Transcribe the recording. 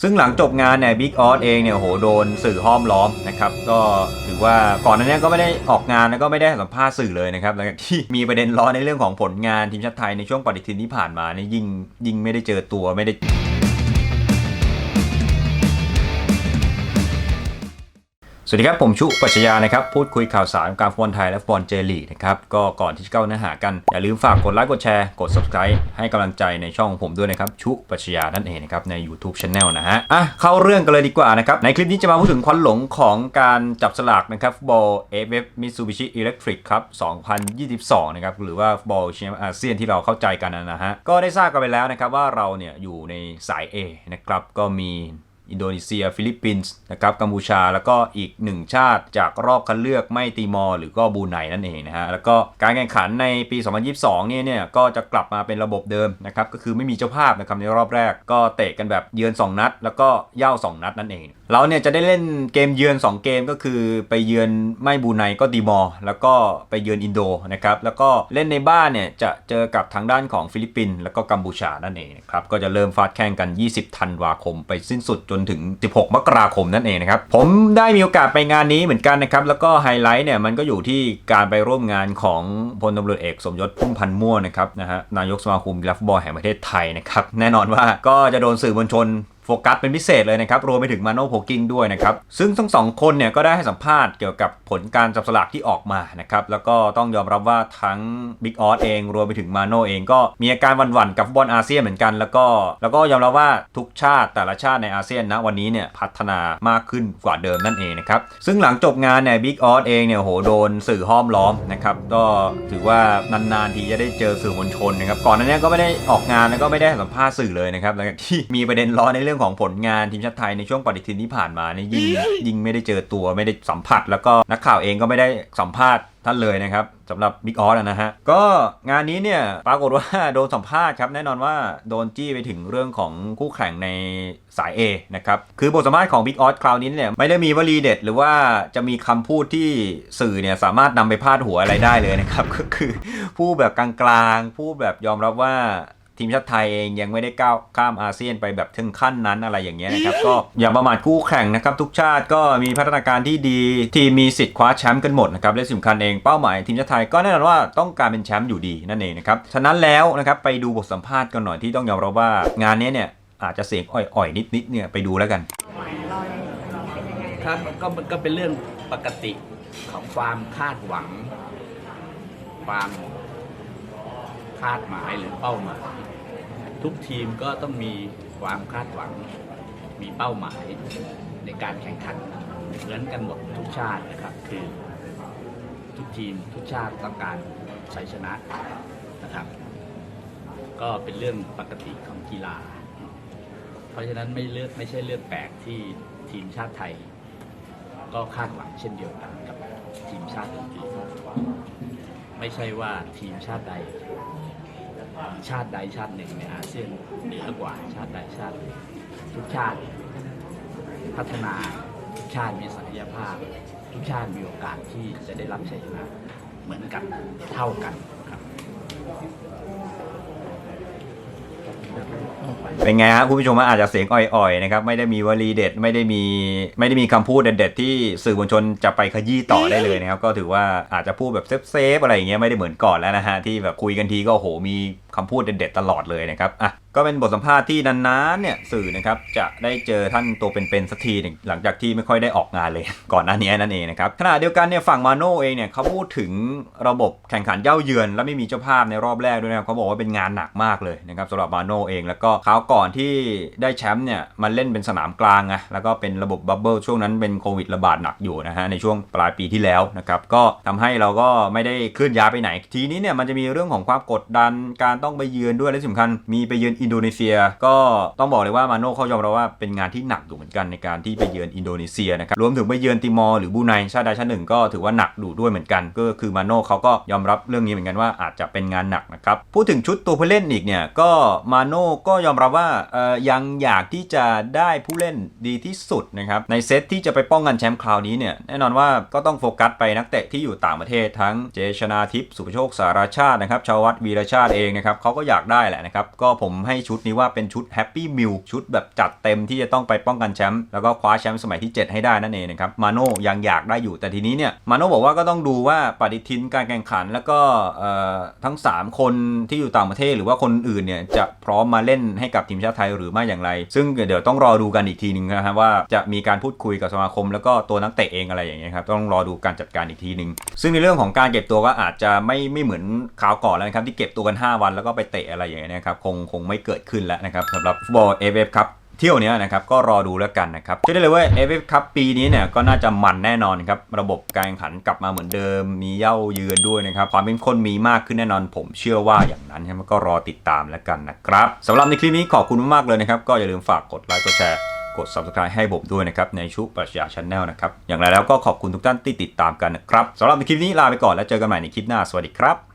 ซึ่งหลังจบงานเนี่ยบิ๊กออสเองเนี่ยโหโดนสื่อห้อมล้อมนะครับก็ถือว่าก่อนหน้านี้ก็ไม่ได้ออกงานแล้วก็ไม่ได้สัมภาษณ์สื่อเลยนะครับหลังจากที่มีประเด็นร้อนในเรื่องของผลงานทีมชาติไทยในช่วงปฏิทินที่ผ่านมาเนี่ยยิ่งยิ่งไม่ได้เจอตัวไม่ได้ สวัสดีครับ ผมชุปัชญานะครับ พูดคุยข่าวสารการฟุตบอลไทยและฟุตบอลเจลีกนะครับ ก็ก่อนที่จะเข้าเนื้อหากัน อย่าลืมฝากกดไลค์กดแชร์กด subscribe ให้กำลังใจในช่องของผมด้วยนะครับ ชุปัชญานั่นเองนะครับใน YouTube Channel นะฮะอะเข้าเรื่องกันเลยดีกว่านะครับ ในคลิปนี้จะมาพูดถึงควันหลงของการจับสลากนะครับฟุตบอล AFF Mitsubishi Electric ครับ2022นะครับหรือว่าฟุตบอลแชมป์อาเซียนที่เราเข้าใจกันนะฮะก็ได้ทราบกันไปแล้วนะครับว่าเราเนี่ยอยู่ในสาย A นะครับก็มี อินโดนีเซีย ฟิลิปปินส์นะครับกัมพูชาแล้วก็อีกหนึ่งชาติจากรอบคัดเลือกไม่ตีมอร์หรือก็บูไนนั่นเองนะฮะแล้วก็การแข่งขันในปี 2022 เนี่ยเนี่ยก็จะกลับมาเป็นระบบเดิมนะครับก็คือไม่มีเจ้าภาพนะครับในรอบแรกก็เตะกันแบบเยือน 2 นัด แล้วก็เย่า 2 นัดนั่นเอง เราเนี่ยจะได้เล่นเกมเยือน 2 เกมก็คือไปเยือนไม่บูไนก็ตีมอร์แล้วก็ไปเยือนอินโดนะครับแล้วก็เล่นในบ้านเนี่ยจะเจอกับทางด้านของฟิลิปปินส์แล้วก็กัมพูชานั่นเองนะครับก็จะเริ่มฟาดแข่งกัน 20 ธันวาคม ไปสิ้นสุดจนถึง 16 มกราคมนั่นเองนะครับผมได้มีโอกาสไปงานนี้เหมือนกันนะครับแล้วก็ไฮไลท์เนี่ยมันก็อยู่ที่การไปร่วมงานของพลตำรวจเอกสมยศพุ่มพันธ์ม่วงนะครับนะฮะนายกสมาคมกีฬาฟุตบอลแห่งประเทศไทยนะครับแน่นอนว่าก็จะโดนสื่อมวลชน โฟกัสเป็นพิเศษเลยนะครับ รวมไปถึงมาโนโพกิ้งด้วยนะครับ ซึ่งทั้งสองคนเนี่ยก็ได้ให้สัมภาษณ์เกี่ยวกับผลการจับสลากที่ออกมานะครับ แล้วก็ต้องยอมรับว่าทั้งบิ๊กออสเอง รวมไปถึงมาโนเองก็มีอาการหวั่นๆกับฟุตบอลอาเซียนเหมือนกัน แล้วก็แล้วก็ยอมรับว่าทุกชาติแต่ละชาติในอาเซียนนะวันนี้เนี่ยพัฒนามากขึ้นกว่าเดิมนั่นเองนะครับ ซึ่งหลังจบงานเนี่ยบิ๊กออสเองเนี่ยโหโดนสื่อห้อมล้อมนะครับ ก็ถือว่านานๆทีจะได้เจอสื่อมวลชนนะครับ ก่อนหน้านี้ก็ไม่ได้ออกงานแล้วก็ไม่ได้สัมภาษณ์สื่อเลยนะครับหลังจากที่มีประเด็นร้อนในเรื่องของผลงานทีมชาติไทยในช่วงปฏิทินที่ผ่านมาเนี่ยยิ่งยิ่งไม่ได้เจอตัวไม่ได้สัมผัส แล้วก็นักข่าวเองก็ไม่ได้สัมภาษณ์ท่านเลยนะครับสำหรับบิ๊กออสนะฮะ ก็งานนี้เนี่ยปรากฏว่าโดนสัมภาษณ์ครับ แน่นอนว่าโดนจี้ไปถึงเรื่องของคู่แข่งในสาย A นะครับ คือบทสัมภาษณ์ของบิ๊กออสคราวนี้เนี่ยไม่ได้มีวลีเด็ด หรือว่าจะมีคำพูดที่สื่อเนี่ยสามารถนำไปพาดหัวอะไรได้เลยนะครับ ก็คือพูดแบบกลางๆพูดแบบยอมรับว่า ทีมชาติไทยเองยังไม่ได้ก้าวข้ามอาเซียนไปแบบถึงขั้นนั้นอะไรอย่างเงี้ยนะครับ ก็อย่าประมาทคู่แข่งนะครับ ทุกชาติก็มีพัฒนาการที่ดี ทีมมีสิทธิ์คว้าแชมป์กันหมดนะครับและสำคัญเองเป้าหมายทีมชาติไทยก็แน่นอนว่าต้องการเป็นแชมป์อยู่ดีนั่นเองนะครับฉะนั้นแล้วนะครับไปดูบทสัมภาษณ์กันหน่อยที่ต้องยอมรับว่างานนี้เนี่ยอาจจะเสียงอ่อยๆนิดๆเนี่ยไปดูแล้วกันครับก็มันก็เป็นเรื่องปกติของความคาดหวัง ความคาดหมายหรือเป้าหมาย ทุกทีมก็ต้องมีความคาดหวัง มีเป้าหมายในการแข่งขันเหมือนกันหมดทุกชาตินะครับคือทุกทีมทุกชาติต้องการชัยชนะนะครับ ก็เป็นเรื่องปกติของกีฬา เพราะฉะนั้นไม่เลือกไม่ใช่เรื่องแปลกที่ทีมชาติไทย ก็คาดหวังเช่นเดียวกันกับทีมชาติอื่นๆไม่ใช่ว่าทีมชาติใด ชาติใดชาติหนึ่งในอาเซียนเหนือกว่าชาติใดชาติหนึ่งทุกชาติพัฒนาทุกชาติมีศักยภาพ ทุกชาติมีโอกาสที่จะได้รับชัยชนะเหมือนกันเท่ากันครับเป็นไงฮะคุณผู้ชมอาจจะเสียงอ่อยๆนะครับไม่ได้มีวลีเด็ดไม่ได้มีไม่ได้มีคำพูดเด็ดๆที่สื่อมวลชนจะไปขยี้ต่อได้เลยนะครับ ก็ถือว่าอาจจะพูดแบบเซฟๆอะไรอย่างเงี้ยไม่ได้เหมือนก่อนแล้วนะฮะที่แบบคุยกันทีก็โหมีคำพูดเด็ดๆตลอดเลยนะครับอะก็เป็นบทสัมภาษณ์ที่นานๆเนี่ยสื่อนะครับจะได้เจอท่านตัวเป็นๆสักทีหนึ่งหลังจากที่ไม่ค่อยได้ออกงานเลย ก่อนหน้านี้นั่นเองนะครับขณะเดียวกันเนี่ยฝั่งมาโน่เองเนี่ยเขาพูดถึงระบบแข่งขันเย่าเยือน และไม่มีเจ้าภาพในรอบแรกด้วยนะครับเขาบอกว่าเป็นงานหนักมากเลยนะครับสำหรับมาโน่เองแล้วก็คราก่อนที่ได้แชมป์เนี่ยมันเล่นเป็นสนามกลางไงแล้วก็เป็นระบบบับเบิลช่วงนั้นเป็นโควิดระบาดหนักอยู่นะฮะในช่วงปลายปีที่แล้วนะครับก็ทำให้เราก็ไม่ได้เคลื่อนย้ายไปไหน ทีนี้เนี่ยมันจะมีเรื่องของความกดดันการต้องไปเยือนด้วยและที่สำคัญมีไปเยือนอินโดนีเซีย ก็ต้องบอกเลยว่ามาโน่เขายอมรับว่าเป็นงานที่หนักอยู่เหมือนกันในการที่ไปเยือนอินโดนีเซียนะครับรวมถึงไปเยือนติมอร์หรือบูไนชาติใดชาติหนึ่งก็ถือว่าหนักดูด้วยเหมือนกัน ก็คือมาโน่เขาก็ยอมรับเรื่องนี้เหมือนกันว่าอาจจะเป็นงานหนักนะครับพูดถึงชุดตัวผู้เล่นอีกเนี่ยก็มาโน่ก็ยอมรับว่าเอ่อยังอยากที่จะได้ผู้เล่นดีที่สุดนะครับในเซตที่จะไปป้องกันแชมป์คราวนี้เนี่ยแน่นอนว่าก็ต้องโฟกัสไปนักเตะที่อยู่ต่างประเทศทั้งเจชนาทิพย์สุภโชคสารชาตินะครับชาววัดวีรชาติเองนะครับเขาก็อยากได้แหละนะครับ ก็ผมให้ชุดนี้ว่าเป็นชุดแฮปปี้มิลชุดแบบจัดเต็มที่จะต้องไปป้องกันแชมป์แล้วก็คว้าแชมป์สมัยที่ 7 ให้ได้นั่นเองนะครับมาโน่ยังอยากได้อยู่แต่ทีนี้เนี่ยมาโน่บอกว่าก็ต้องดูว่าปฏิทินการแข่งขันแล้วก็ทั้ง 3 คนที่อยู่ต่างประเทศหรือว่าคนอื่นเนี่ยจะพร้อมมาเล่นให้กับทีมชาติไทยหรือไม่อย่างไร ซึ่งเดี๋ยวต้องรอดูกันอีกทีหนึ่งนะครับว่าจะมีการพูดคุยกับสมาคม แล้วก็ตัวนักเตะเองอะไรอย่างเงี้ยครับต้องรอดูการจัดการอีกทีหนึ่งซึ่งในเรื่องของการเก็บตัวก็อาจจะไม่ไม่เหมือนคราวก่อนแล้วนะครับที่เก็บตัวกัน 5 วันแล้วก็ไปเตะอะไรอย่างเงี้ยนะครับคงคงไม่เกิดขึ้นแล้วนะครับสำหรับฟุตบอลเอฟเอฟครับเที่ยวเนี้ยนะครับก็รอดูแล้วกันนะครับเชื่อได้เลยว่า AFF ครับปีนี้เนี่ยก็น่าจะมันแน่นอนครับระบบการแข่งขันกลับมาเหมือนเดิม มีเย้าเยือนด้วยนะครับความเป็นคนมีมากขึ้นแน่นอน ผมเชื่อว่าอย่างนั้นครับก็รอติดตามแล้วกันนะครับสำหรับในคลิปนี้ขอบคุณมากเลยนะครับก็อย่าลืมฝากกดไลค์กดแชร์กด subscribe ให้ผมด้วยนะครับในชุปรัชญาชาแนลนะครับอย่างไรแล้วก็ขอบคุณทุกท่านที่ติดตามกันนะครับสำหรับในคลิปนี้ลาไปก่อนแล้วเจอกันใหม่ในคลิปหน้าสวัสดีครับ